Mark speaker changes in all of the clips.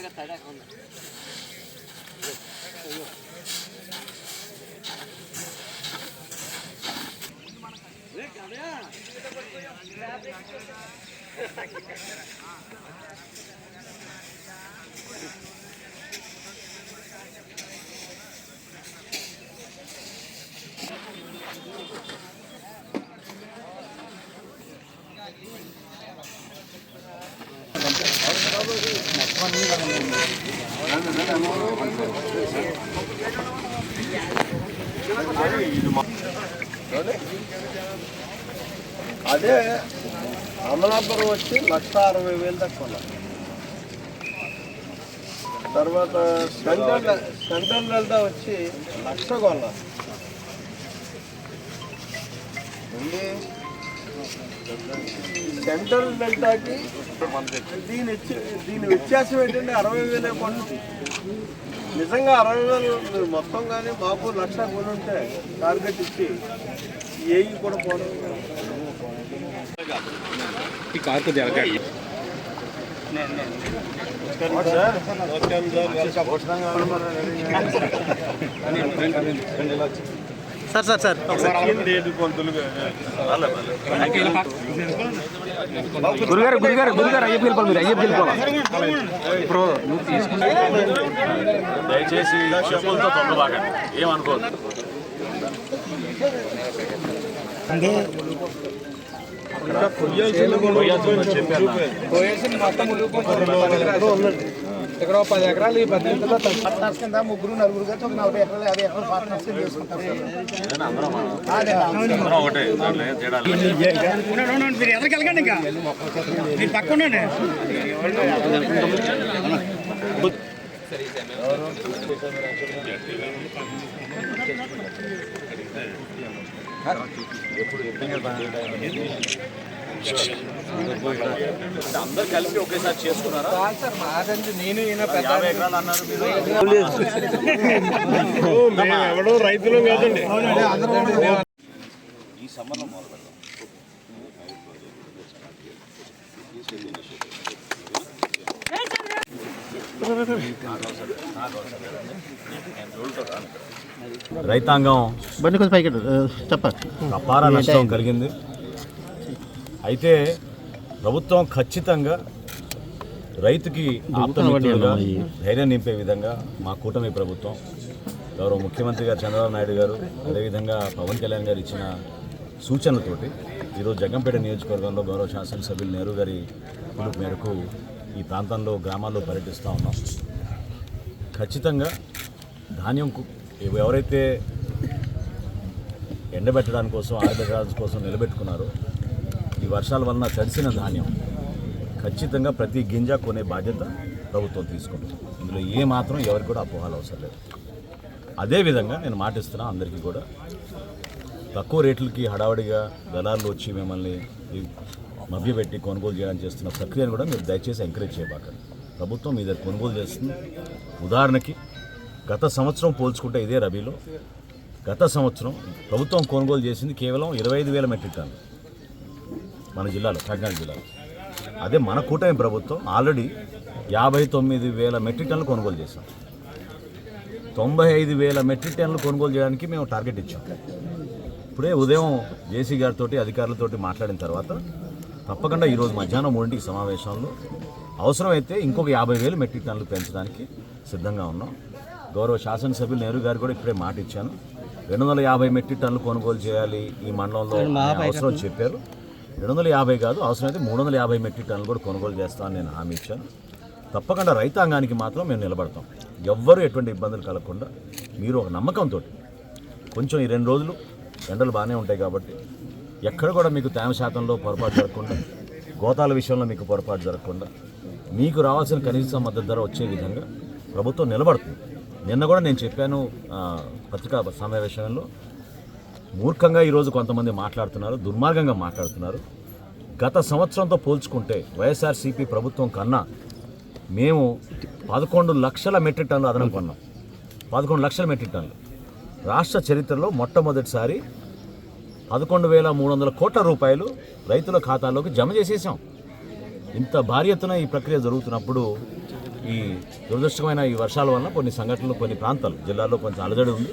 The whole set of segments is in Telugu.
Speaker 1: To TJ nine news
Speaker 2: అదే అమలాపురం వచ్చి లక్ష అరవై వేలు దాకా తర్వాత సెంట్రల్ సెంట్రల్ డెల్టా వచ్చి లక్ష కొన్నాం సెంట్రల్ డెల్టాకి దీని దీని వ్యత్యాసం ఏంటంటే అరవై వేలే కొన్నాం నిజంగా అరవై వేలు మొత్తం కానీ మాకు లక్ష కొని ఉంటే టార్గెట్ ఇచ్చి ఏవి కూడా పోవడం
Speaker 3: ఈ కార్ కొద్దిగా అలగాడు.
Speaker 4: Sir sir sir. గురుగారు గురుగారు గురుగారు అయ్యప్ప వెళ్ళిపోవాలి మీరు అయ్యప్ప వెళ్ళిపోవాలి ఇప్పుడు నువ్వు తీసుకుంటే
Speaker 3: దయచేసి చెప్పులతో తొందరబాగండి ఏమనుకోవద్దు.
Speaker 4: ఇక్కడ పది ఎకరాలు ఈ పది
Speaker 5: పార్ట్నర్స్ కింద ముగ్గురు నలుగురు కలిసి ఒక నలభై ఎకరాలు యాభై ఎకరాలు పార్ట్నర్స్ చేసుకుంటారు. మీరు ఇంకా. మీరు పక్క ఉండండి.
Speaker 3: అందరు కలిపి ఒకేసారి చేసుకున్నారా
Speaker 4: సార్ మాదండి నేను ఈయన పెద్ద
Speaker 3: యాభై ఎకరాలు అన్నారు మీరు
Speaker 2: ఎవడో రైతులు కాదండి
Speaker 3: ఈ సమ్మర్లో మొదలు రైతాంగం
Speaker 5: బండి కొంచెం పైకి చెప్పండి
Speaker 3: అపార నష్టం కలిగింది. అయితే ప్రభుత్వం ఖచ్చితంగా రైతుకి ఆప్తమిత్రులుగా ధైర్యం నింపే విధంగా మా కూటమి ప్రభుత్వం గౌరవ ముఖ్యమంత్రి గారు చంద్రబాబు నాయుడు గారు అదేవిధంగా పవన్ కళ్యాణ్ గారు ఇచ్చిన సూచనలతోటి ఈరోజు జగంపేట నియోజకవర్గంలో గౌరవ శాసనసభ్యులు నెహ్రూ గారి పిలుపు మేరకు ఈ ప్రాంతంలో గ్రామాల్లో పర్యటిస్తూ ఉన్నాం. ఖచ్చితంగా ధాన్యం ఎవరైతే ఎండబెట్టడానికి కోసం ఆరబెట్టడానికి కోసం నిలబెట్టుకున్నారో వర్షాల వలన తడిసిన ధాన్యం ఖచ్చితంగా ప్రతి గింజ కొనే బాధ్యత ప్రభుత్వం తీసుకుంటుంది. ఇందులో ఏ మాత్రం ఎవరికి కూడా అపోహాలు అవసరం లేదు. అదేవిధంగా నేను మాటిస్తున్నా అందరికీ కూడా తక్కువ రేట్లకి హడావడిగా దళారులు వచ్చి మిమ్మల్ని మభ్యపెట్టి కొనుగోలు చేయడానికి చేస్తున్న ప్రక్రియను కూడా మీరు దయచేసి ఎంకరేజ్ చేయబాకండి ప్రభుత్వం మీ దగ్గర కొనుగోలు చేస్తుంది. ఉదాహరణకి గత సంవత్సరం పోల్చుకుంటే ఇదే రబీలో గత సంవత్సరం ప్రభుత్వం కొనుగోలు చేసింది కేవలం ఇరవై ఐదు వేల మెట్రిక్ టన్నులు. మన జిల్లాలో కాకినాడ జిల్లాలో. అదే మన కూటమి ప్రభుత్వం ఆల్రెడీ యాభై తొమ్మిది వేల మెట్రిక్ టన్నులు కొనుగోలు చేశాం. తొంభై ఐదు వేల మెట్రిక్ టన్నులు కొనుగోలు చేయడానికి మేము టార్గెట్ ఇచ్చాం. ఇప్పుడే ఉదయం జేసీ గారితో అధికారులతోటి మాట్లాడిన తర్వాత తప్పకుండా ఈరోజు మధ్యాహ్నం మూడింటికి సమావేశంలో అవసరమైతే ఇంకొక యాభై వేలు మెట్రిక్ టన్నులు పెంచడానికి సిద్ధంగా ఉన్నాం. గౌరవ శాసనసభ్యులు నెహ్రూ గారు కూడా ఇప్పుడే మాట ఇచ్చాను రెండు వందల యాభై మెట్రిక్ టన్నులు కొనుగోలు చేయాలి ఈ మండలంలో అవసరం చెప్పారు. ఏడు వందల యాభై కాదు అవసరమైతే మూడు వందల యాభై మెట్రిక్ టన్నులు కూడా కొనుగోలు చేస్తామని నేను హామీ ఇచ్చాను. తప్పకుండా రైతాంగానికి మాత్రం మేము నిలబడతాం. ఎవ్వరూ ఎటువంటి ఇబ్బందులు కలగకుండా మీరు ఒక నమ్మకంతో కొంచెం ఈ రెండు రోజులు ఎండలు బాగానే ఉంటాయి కాబట్టి ఎక్కడ కూడా మీకు తేమ శాతంలో పొరపాటు జరగకుండా గోతాల విషయంలో మీకు పొరపాటు జరగకుండా మీకు రావాల్సిన కనీస మద్దతు ధర వచ్చే విధంగా ప్రభుత్వం నిలబడుతుంది. నిన్న కూడా నేను చెప్పాను పత్రికా సమావేశంలో మూర్ఖంగా ఈరోజు కొంతమంది మాట్లాడుతున్నారు దుర్మార్గంగా మాట్లాడుతున్నారు. గత సంవత్సరంతో పోల్చుకుంటే వైఎస్ఆర్సీపీ ప్రభుత్వం కన్నా మేము పదకొండు లక్షల మెట్రిక్ టన్నులు అదనం కొన్నాం. పదకొండు లక్షల మెట్రిక్ టన్నులు. రాష్ట్ర చరిత్రలో మొట్టమొదటిసారి పదకొండు వేల మూడు వందల కోట్ల రూపాయలు రైతుల ఖాతాలోకి జమ చేసేసాం. ఇంత భారీ ఎత్తున ఈ ప్రక్రియ జరుగుతున్నప్పుడు ఈ దురదృష్టమైన ఈ వర్షాల వల్ల కొన్ని సంఘటనలు కొన్ని ప్రాంతాలు జిల్లాలో కొంచెం అలజడి ఉంది.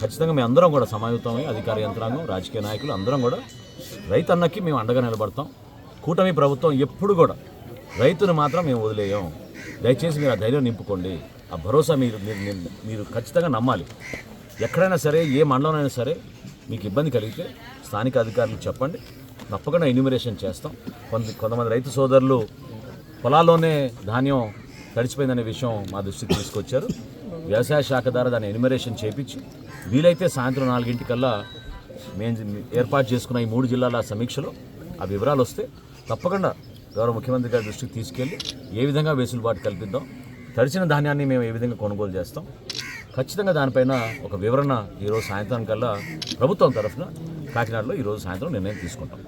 Speaker 3: ఖచ్చితంగా మేము అందరం కూడా సమాయుతమై అధికార యంత్రాంగం రాజకీయ నాయకులు అందరం కూడా రైతన్నకి మేము అండగా నిలబడతాం. కూటమి ప్రభుత్వం ఎప్పుడు కూడా రైతును మాత్రం మేము వదిలేయం. దయచేసి మీరు ఆ ధైర్యం నింపుకోండి. ఆ భరోసా మీరు మీరు- మీరు- ఖచ్చితంగా నమ్మాలి. ఎక్కడైనా సరే ఏ మండలంలో సరే మీకు ఇబ్బంది కలిగితే స్థానిక అధికారులకు చెప్పండి. తప్పకుండా ఎన్యూమరేషన్ చేస్తాం. కొంత కొంతమంది రైతు సోదరులు పొలాల్లోనే ధాన్యం తడిచిపోయిందనే విషయం మా దృష్టికి తీసుకొచ్చారు. వ్యవసాయ శాఖ ద్వారా దాన్ని ఎనిమరేషన్ చేపించి వీలైతే సాయంత్రం నాలుగింటికల్లా మేము ఏర్పాటు చేసుకున్న ఈ మూడు జిల్లాల సమీక్షలో ఆ వివరాలు వస్తే తప్పకుండా గౌరవ ముఖ్యమంత్రి గారి దృష్టికి తీసుకెళ్ళి ఏ విధంగా వెసులుబాటు కల్పిద్దాం తడిచిన ధాన్యాన్ని మేము ఏ విధంగా కొనుగోలు చేస్తాం ఖచ్చితంగా దానిపైన ఒక వివరణ ఈరోజు సాయంత్రం కల్లా ప్రభుత్వం తరఫున కాకినాడలో ఈరోజు సాయంత్రం నిర్ణయం తీసుకుంటాం.